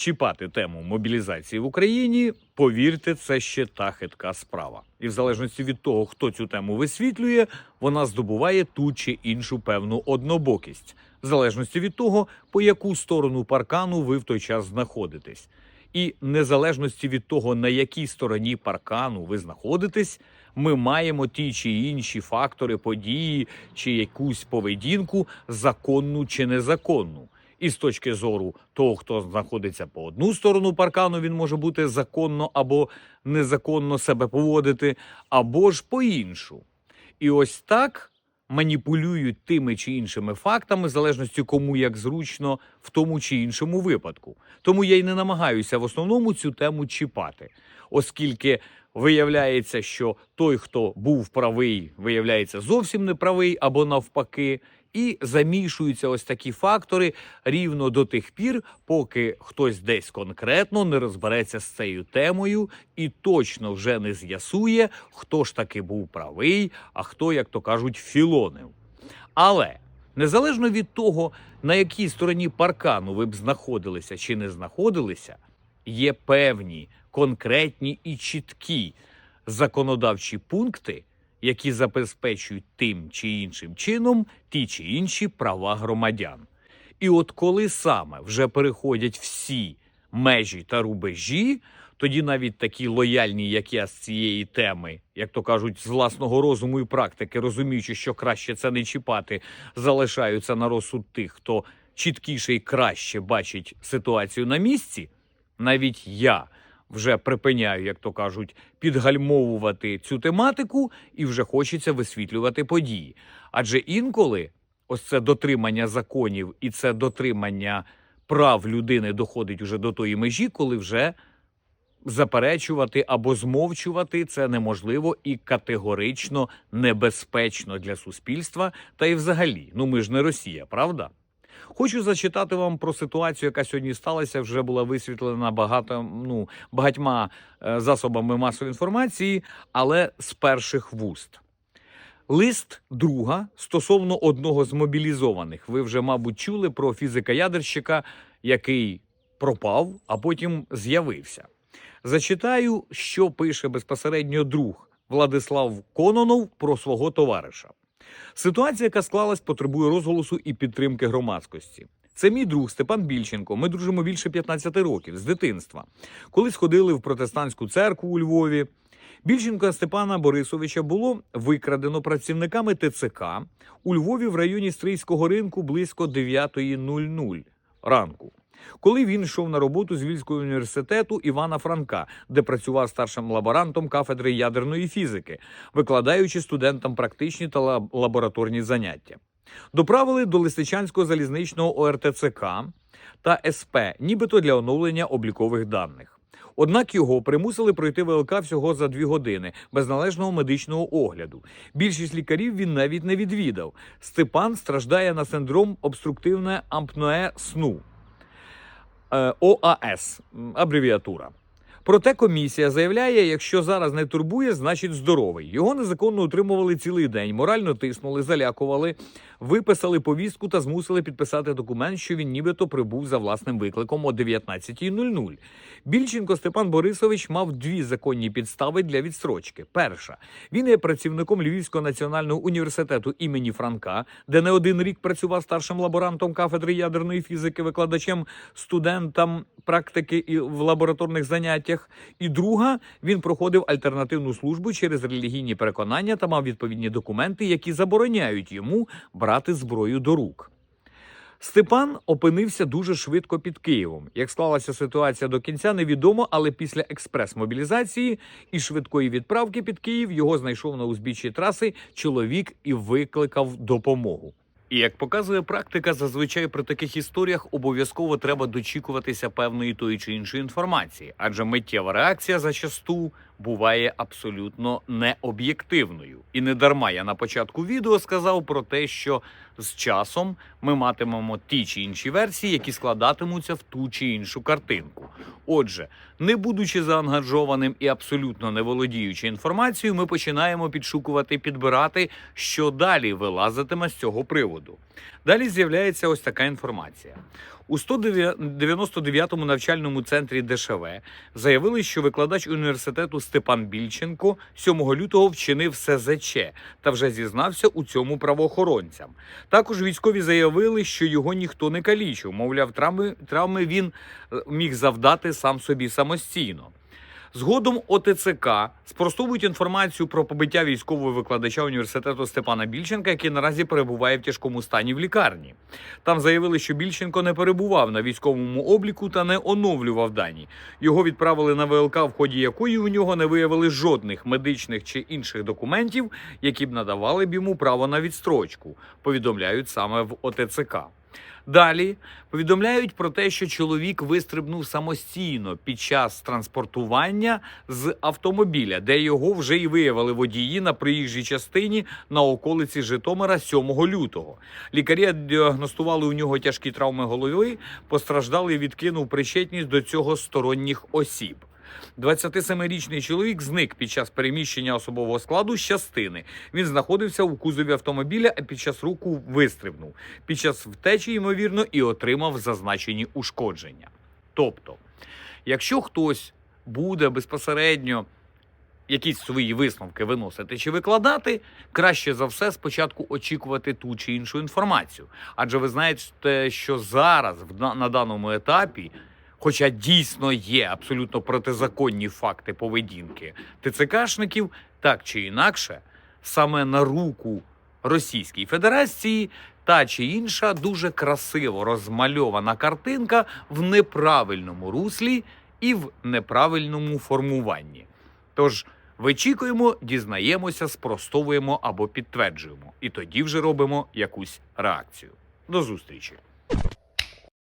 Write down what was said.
чіпати тему мобілізації в Україні, повірте, це ще та хитка справа. І в залежності від того, хто цю тему висвітлює, вона здобуває ту чи іншу певну однобокість, в залежності від того, по яку сторону паркану ви в той час знаходитесь. І незалежності від того, на якій стороні паркану ви знаходитесь, ми маємо ті чи інші фактори, події чи якусь поведінку, законну чи незаконну. І з точки зору того, хто знаходиться по одну сторону паркану, він може бути законно або незаконно себе поводити, або ж по іншу. І ось так маніпулюють тими чи іншими фактами, в залежності кому як зручно в тому чи іншому випадку. Тому я й не намагаюся в основному цю тему чіпати, оскільки виявляється, що той, хто був правий, виявляється зовсім не правий або навпаки. І замішуються ось такі фактори рівно до тих пір, поки хтось десь конкретно не розбереться з цією темою і точно вже не з'ясує, хто ж таки був правий, а хто, як то кажуть, філонив. Але незалежно від того, на якій стороні паркану ви б знаходилися чи не знаходилися, є певні конкретні і чіткі законодавчі пункти, які забезпечують тим чи іншим чином ті чи інші права громадян. І от коли саме вже переходять всі межі та рубежі, тоді навіть такі лояльні, як я з цієї теми, як то кажуть, з власного розуму і практики, розуміючи, що краще це не чіпати, залишаються на розсуд тих, хто чіткіше і краще бачить ситуацію на місці. Навіть я вже припиняю, як то кажуть, підгальмовувати цю тематику, і вже хочеться висвітлювати події. Адже інколи ось це дотримання законів і це дотримання прав людини доходить уже до тої межі, коли вже заперечувати або змовчувати це неможливо і категорично небезпечно для суспільства. Та й взагалі, ну ми ж не Росія, правда? Хочу зачитати вам про ситуацію, яка сьогодні сталася. Вже була висвітлена багато ну багатьма е, засобами масової інформації, але з перших вуст. Лист друга стосовно одного з мобілізованих. Ви вже, мабуть, чули про фізика-ядерщика, який пропав, а потім з'явився. Зачитаю, що пише безпосередньо друг Владислав Кононов про свого товариша. Ситуація, яка склалась, потребує розголосу і підтримки громадськості. Це мій друг Степан Більченко. Ми дружимо більше 15 років з дитинства. Колись ходили в протестантську церкву у Львові. Більченка Степана Борисовича було викрадено працівниками ТЦК у Львові в районі Стрийського ринку близько 9.00 ранку. Коли він йшов на роботу з Львівського університету Івана Франка, де працював старшим лаборантом кафедри ядерної фізики, викладаючи студентам практичні та лабораторні заняття. Доправили до Лисичанського залізничного ОРТЦК та СП, нібито для оновлення облікових даних. Однак його примусили пройти ВЛК всього за дві години без належного медичного огляду. Більшість лікарів він навіть не відвідав. Степан страждає на синдром обструктивне ампноe сну. Е, ОАС абревіатура. Проте комісія заявляє, якщо зараз не турбує, значить здоровий. Його незаконно утримували цілий день, морально тиснули, залякували, виписали повістку та змусили підписати документ, що він нібито прибув за власним викликом о 19.00. Більченко Степан Борисович мав дві законні підстави для відстрочки. Перша він є працівником Львівського національного університету імені Франка, де не один рік працював старшим лаборантом кафедри ядерної фізики, викладачем студентам практики і в лабораторних заняттях. І друга він проходив альтернативну службу через релігійні переконання та мав відповідні документи, які забороняють йому брати зброю до рук. Степан опинився дуже швидко під Києвом. Як склалася ситуація до кінця, невідомо, але після експрес-мобілізації і швидкої відправки під Київ його знайшов на узбіччі траси чоловік і викликав допомогу. І як показує практика, зазвичай при таких історіях обов'язково треба дочікуватися певної тої чи іншої інформації, адже миттєва реакція зачасту буває абсолютно необ'єктивною. І не дарма я на початку відео сказав про те, що з часом ми матимемо ті чи інші версії, які складатимуться в ту чи іншу картинку. Отже, не будучи заангажованим і абсолютно не володіючи інформацією, ми починаємо підшукувати, підбирати, що далі вилазитиме з цього приводу. Далі з'являється ось така інформація. У 199-му навчальному центрі ДШВ заявили, що викладач університету Степан Більченко 7 лютого вчинив СЗЧ та вже зізнався у цьому правоохоронцям. Також військові заявили, що його ніхто не калічив. Мовляв, травми, травми він е, міг завдати сам собі самостійно. Згодом ОТЦК спростовують інформацію про побиття військового викладача університету Степана Більченка, який наразі перебуває в тяжкому стані в лікарні. Там заявили, що Більченко не перебував на військовому обліку та не оновлював дані. Його відправили на ВЛК, в ході якої у нього не виявили жодних медичних чи інших документів, які б надавали б йому право на відстрочку. Повідомляють саме в ОТЦК. Далі повідомляють про те, що чоловік вистрибнув самостійно під час транспортування з автомобіля, де його вже і виявили водії на проїжджій частині на околиці Житомира 7 лютого. Лікарі діагностували у нього тяжкі травми голови, постраждалий відкинув причетність до цього сторонніх осіб. 27-річний чоловік зник під час переміщення особового складу з частини. Він знаходився у кузові автомобіля, а під час руку вистрибнув. Під час втечі, ймовірно, і отримав зазначені ушкодження. Тобто, якщо хтось буде безпосередньо якісь свої висновки виносити чи викладати, краще за все спочатку очікувати ту чи іншу інформацію. Адже ви знаєте, що зараз на даному етапі. Хоча дійсно є абсолютно протизаконні факти поведінки ТЦКшників, так чи інакше, саме на руку Російській Федерації та чи інша дуже красиво розмальована картинка в неправильному руслі і в неправильному формуванні. Тож вичікуємо, дізнаємося, спростовуємо або підтверджуємо, і тоді вже робимо якусь реакцію. До зустрічі!